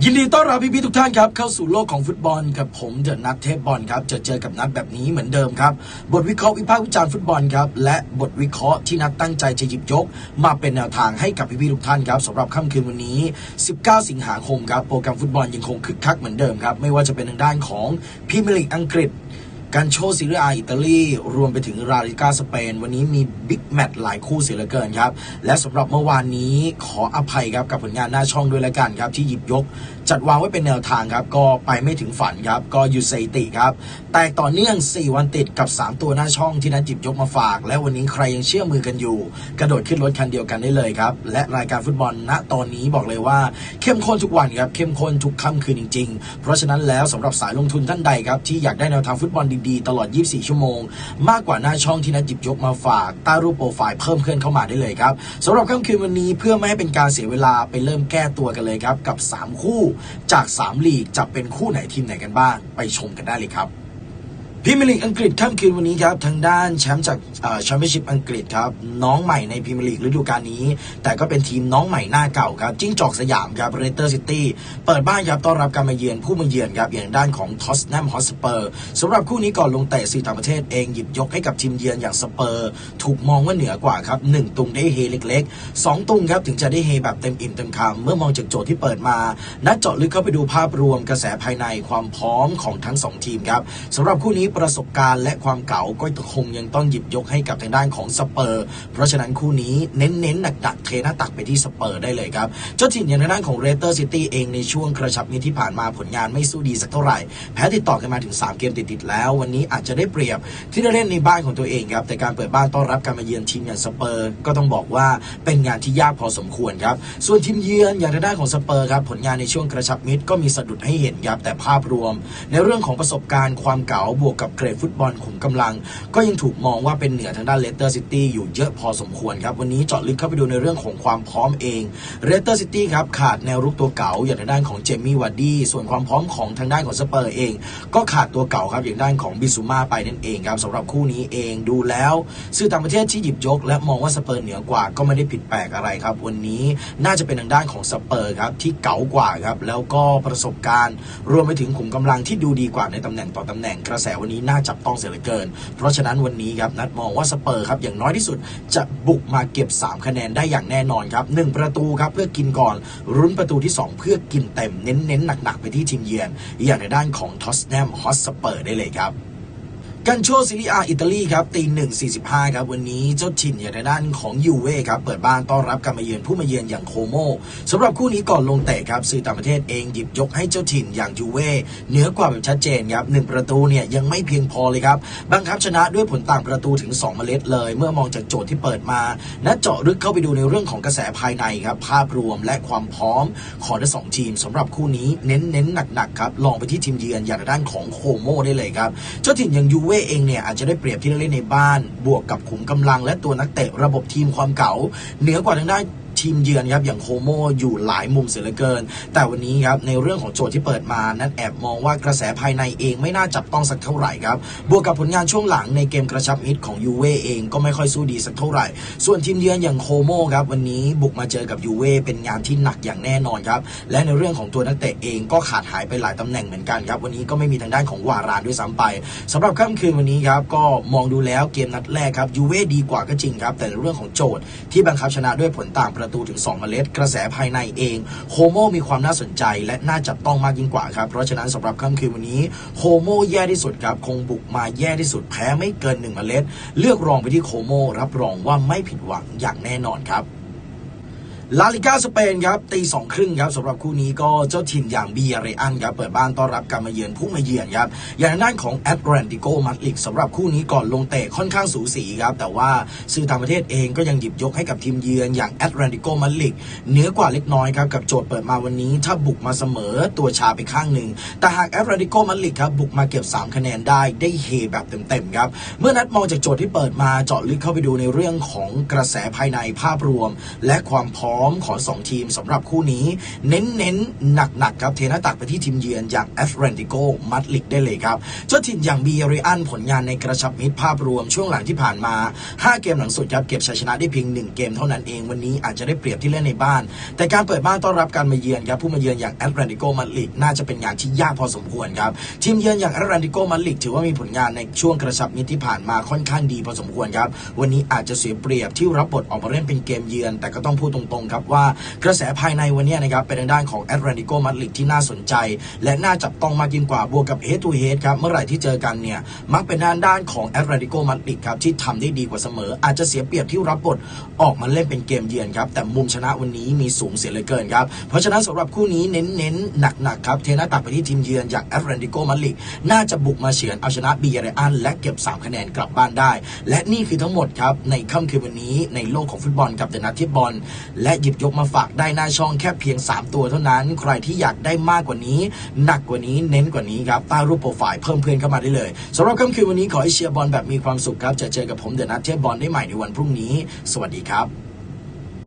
ยินดีต้อนรับพี่ๆทุกท่านครับ เข้าสู่โลกของฟุตบอลกับผมเดอะนัทเทพบอลครับจะเจอกับนัดแบบนี้เหมือนเดิมครับ บทวิเคราะห์วิพากษ์วิจารณ์ฟุตบอลครับ และบทวิเคราะห์ที่นัดตั้งใจจะหยิบยก มาเป็นแนวทางให้กับพี่ๆทุกท่านครับสำหรับค่ำคืนวันนี้ 19 สิงหาคมครับโปรแกรมฟุตบอลยังคงคึกคักเหมือนเดิมครับไม่ว่าจะเป็นทางด้านของพรีเมียร์ลีกอังกฤษ การโชว์ซีรีอาอิตาลีรวมไปถึงราลิกาสเปน วันนี้มีบิ๊กแมตช์หลายคู่เสียเหลือเกินครับ และสำหรับเมื่อวานนี้ขออภัยครับกับผลงานหน้าช่องด้วยละกันครับ ที่หยิบยกจัดวางไว้เป็นแนวทางครับ ก็ไปไม่ถึงฝันครับ ก็อยูเซติครับ แต่ต่อเนื่อง 4 วันติดกับ 3 ตัวหน้าช่องที่นัดหยิบยกมาฝาก และวันนี้ใครยังเชื่อมือกันอยู่ กระโดดขึ้นรถคันเดียวกันได้เลยครับ และรายการฟุตบอลณตอนนี้บอกเลยว่า เข้มข้นทุกวันครับ เข้มข้นทุกค่ำคืนจริง ๆ เพราะฉะนั้นแล้วสำหรับสายลงทุนท่านใดครับที่อยากได้แนวทางฟุตบอลดีๆ ตลอด 24 ชั่วโมง มากกว่าหน้าช่องที่นัดหยิบยกมาฝากใต้รูปโปรไฟล์เพิ่มขึ้นเข้ามาได้เลยครับสำหรับค่ำคืนวันนี้เพื่อไม่ให้เป็นการเสียเวลาไปเริ่มแก้ตัวกันเลยครับกับ 3 คู่จาก3ลีกจะเป็นคู่ไหนทีมไหนกันบ้าง ไปชมกันได้เลยครับ พรีเมียร์ลีกอังกฤษค่ำคืนวันนี้ครับทางด้านแชมป์จากแชมเปี้ยนชิพอังกฤษครับน้องใหม่ในพรีเมียร์ลีกฤดูกาลนี้ แต่ก็เป็นทีมน้องใหม่หน้าเก่าครับจิ้งจอกสยามครับเรเตอร์ซิตี้เปิดบ้านครับต้อนรับการมาเยือนผู้มาเยือนครับอย่างด้านของทอสแนมฮอสเปอร์สำหรับคู่นี้ก่อนลงเตะสื่อต่างประเทศเองหยิบยกให้กับทีมเยือนอย่างสเปอร์ ถูกมองว่าเหนือกว่าครับหนึ่งตุงได้เฮเล็กๆสองตุงครับถึงจะได้เฮแบบเต็มอิ่มเต็มคำเมื่อมองจากโจทย์ที่เปิดมานัดเจาะลึกเข้าไปดูภาพรวมกระแสภายในความพร้อมของทั้งสองทีมครับสำหรับคู่นี้ประสบการณ์และความเก่าก็คงยังต้องหยิบยกให้กับทางด้านของสเปอร์ เพราะฉะนั้นคู่นี้เน้นๆหนักๆเทหน้าตักไปที่สเปอร์ได้เลยครับ เจ้าถิ่นอย่างทางด้านของเรเตอร์ซิตี้เองในช่วงกระชับมิตรที่ผ่านมาผลงานไม่สู้ดีสักเท่าไหร่ แพ้ติดต่อกันมาถึง 3 เกมติดๆแล้ว วันนี้อาจจะได้เปรียบที่ได้เล่นในบ้านของตัวเองครับ แต่การเปิดบ้านต้อนรับการมาเยือนทีมอย่างสเปอร์ ก็ต้องบอกว่าเป็นงานที่ยากพอสมควรครับ ส่วนทีมเยือนอย่างทางด้านของสเปอร์ครับผลงานในช่วงกระชับมิตรก็มีสะดุดให้เห็นครับแต่ภาพรวม ในเรื่องของประสบการณ์ความเก๋าบวกกับเกรดฟุตบอลขุมกำลัง ก็ยังถูกมองว่าเป็นเหนือทางด้านเลสเตอร์ซิตี้อยู่เยอะพอสมควรครับ วันนี้เจาะลึกเข้าไปดูในเรื่องของความพร้อมเองเลสเตอร์ซิตี้ครับขาดแนวรุกตัวเก่าอย่างทางด้านของเจมี่วาร์ดี้ส่วนความพร้อมของทางด้านของสเปอร์เอง ก็ขาดตัวเก่าครับอย่างด้านของบิซูมาไปนั่นเองครับสำหรับคู่นี้เองดูแล้วสื่อต่างประเทศที่หยิบยก และมองว่าสเปอร์เหนือกว่าก็ไม่ได้ผิดแปลกอะไรครับ วันนี้น่าจะเป็นทางด้านของสเปอร์ครับที่เก๋ากว่าครับแล้วก็ประสบการณ์ รวมไปถึงขุมกำลังที่ดูดีกว่าในตำแหน่งต่อตำแหน่งกระแสวันนี้น่าจับต้องเสียเหลือเกิน เพราะฉะนั้นวันนี้ครับนัดมองว่าสเปอร์ครับอย่างน้อยที่สุดจะบุกมาเก็บ 3 คะแนนได้อย่างแน่นอนครับ1ประตูครับเพื่อกินก่อนรุ้นประตูที่ 2 เพื่อกินเต็มเน้นๆหนักๆไปที่ทีมเยือน อย่างในด้านของทอสแนมฮอสสเปอร์ได้เลยครับ กันโชซีรีอาอิตาลีครับตีหนึ่งสี่สิบห้าครับวันนี้เจ้าถิ่นอย่างในด้านของยูเว่ครับเปิดบ้านต้อนรับการมาเยือนผู้มาเยือนอย่างโคโมสำหรับคู่นี้ก่อนลงเตะครับสื่อต่างประเทศเองหยิบยกให้เจ้าถิ่นอย่างยูเว่เหนือกว่าแบบชัดเจนครับหนึ่งประตูเนี่ยยังไม่เพียงพอเลยครับบังคับชนะด้วยผลต่างประตูถึง 2 เมล็ดเลย เมื่อมองจากโจทย์ที่เปิดมานัดเจาะลึกเข้าไปดูในเรื่องของกระแสภายในครับภาพรวมและความพร้อมของทั้งสองทีมสำหรับคู่นี้เน้นๆหนักๆครับลองไปที่ทีมเยือนอย่างในด้านของโคโมได้เลยครับเจ้าถิ่นอย่างยูเวเองเนี่ยอาจจะได้เปรียบที่เล่นในบ้าน บวกกับขุมกำลังและตัวนักเตะระบบทีมความเก่า เหนือกว่าทางด้าน ทีมเยือนครับอย่างโคโมอยู่หลายมุมเสียเหลือเกิน แต่วันนี้ครับในเรื่องของโจทย์ที่เปิดมานั้นแอบมองว่ากระแสภายในเองไม่น่าจับต้องสักเท่าไหร่ครับบวกกับผลงานช่วงหลังในเกมกระชับมิตรของยูเว่เองก็ไม่ค่อยสู้ดีสักเท่าไหร่ ส่วนทีมเยือนอย่างโคโมครับวันนี้บุกมาเจอกับยูเว่เป็นงานที่หนักอย่างแน่นอนครับและในเรื่องของตัวนักเตะเองก็ขาดหายไปหลายตำแหน่งเหมือนกันครับวันนี้ก็ไม่มีทางด้านของวารานด้วยซ้ำไปสำหรับค่ำคืนวันนี้ครับก็มองดูแล้วเกมนัดแรกครับยูเว่ดีกว่าก็จริงครับแต่ในเรื่องของโจทย์ที่บังคับชนะด้วยผลต่างประตูถึง 2 เมล็ด กระแสภายในเองโฮโมมีความน่าสนใจและน่าจับต้องมากยิ่งกว่าครับ เพราะฉะนั้นสำหรับค่ำคืนวันนี้โฮโมแย่ที่สุดครับ คงบุกมาแย่ที่สุดแพ้ไม่เกิน 1 เมล็ด เลือกรองไปที่โคโมรับรองว่าไม่ผิดหวังอย่างแน่นอนครับ ลาลิกาสเปนครับตีสองครึ่งครับสำหรับคู่นี้ก็เจ้าถิ่นอย่างบียาเรอันครับเปิดบ้านต้อนรับการมาเยือนผู้มาเยือนครับอย่างด้านของแอตแลนติโกมาดริดสำหรับคู่นี้ก่อนลงเตะค่อนข้างสูสีครับแต่ว่าสื่อต่างประเทศเองก็ยังหยิบยกให้กับทีมเยือนอย่างแอตแลนติโกมาดริดเหนือกว่าเล็กน้อยครับกับโจทย์เปิดมาวันนี้ ถ้าบุกมาเสมอตัวชาไปข้างหนึ่งแต่หากแอตแลนติโกมาดริดครับบุกมาเก็บ 3 คะแนนได้ได้เฮแบบเต็มๆครับเมื่อนัดมองจากโจทย์ที่เปิดมาเจาะลึกเข้าไปดูในเรื่องของกระแสภายในภาพรวม และความพร้อมอมของสองทีมสำหรับคู่นี้ เน้นๆหนักๆครับเทน้าตักไปที่ทีมเยือนอย่างแอตแลนติโกมาดริดได้เลยครับ เจ้าถิ่นอย่างบีเรอันผลงานในกระชับมิตรภาพรวมช่วงหลังที่ผ่านมา 5 เกมหลังสุดครับเก็บชัยชนะได้เพียง 1 เกมเท่านั้นเองวันนี้อาจจะได้เปรียบที่เล่นในบ้าน แต่การเปิดบ้านต้อนรับการมาเยือนครับผู้มาเยือนอย่างแอตแลนติโกมาดริดน่าจะเป็นงานที่ยากพอสมควรครับทีมเยือนอย่างแอตแลนติโกมาดริดถือว่ามีผลงานในช่วงกระชับมิตรที่ผ่านมาค่อนข้างดีพอสมควรครับวันนี้อาจจะเสียเปรียบที่รับบทออกมาเล่นเป็นเกมเยือน แต่ก็ต้องพูดตรงๆครับว่ากระแสภายในวันนี้นะครับเป็นทางด้านของแอตแลนติโกมาดริดที่น่าสนใจ และน่าจับต้องมากยิ่งกว่าบวกกับเฮดทูเฮดครับเมื่อไหร่ที่เจอกันเนี่ยมักเป็นด้านด้านของแอตแลนติโกมาดริดครับที่ทำได้ดีกว่าเสมอ อาจจะเสียเปรียบที่รับบทออกมาเล่นเป็นเกมเยือนครับแต่มุมชนะวันนี้มีสูงเสียเหลือเกินครับเพราะฉะนั้นสำหรับคู่นี้เน้นๆหนักๆครับเทน้าตักไปที่ทีมเยือนอย่างแอตแลนติโกมาดริดน่าจะบุกมาเฉือนเอาชนะบีเรอันและเก็บ 3 คะแนนกลับบ้านได้ และนี่คือทั้งหมดครับในค่ำคืนวันนี้ในโลกของฟุตบอลกับเดนัททิบอลและหยิบยกมาฝากได้หน้าช่องแค่เพียง 3 ตัวเท่านั้น ใครที่อยากได้มากกว่านี้ หนักกว่านี้เน้นกว่านี้ครับใต้รูปโปรไฟล์เพิ่มเพื่อนเข้ามาได้เลยสำหรับค่ำคืนวันนี้ขอให้เชียร์บอลแบบมีความสุขครับจะเจอกับผมเดนัทเทียบบอลได้ใหม่ในวันพรุ่งนี้ สวัสดีครับ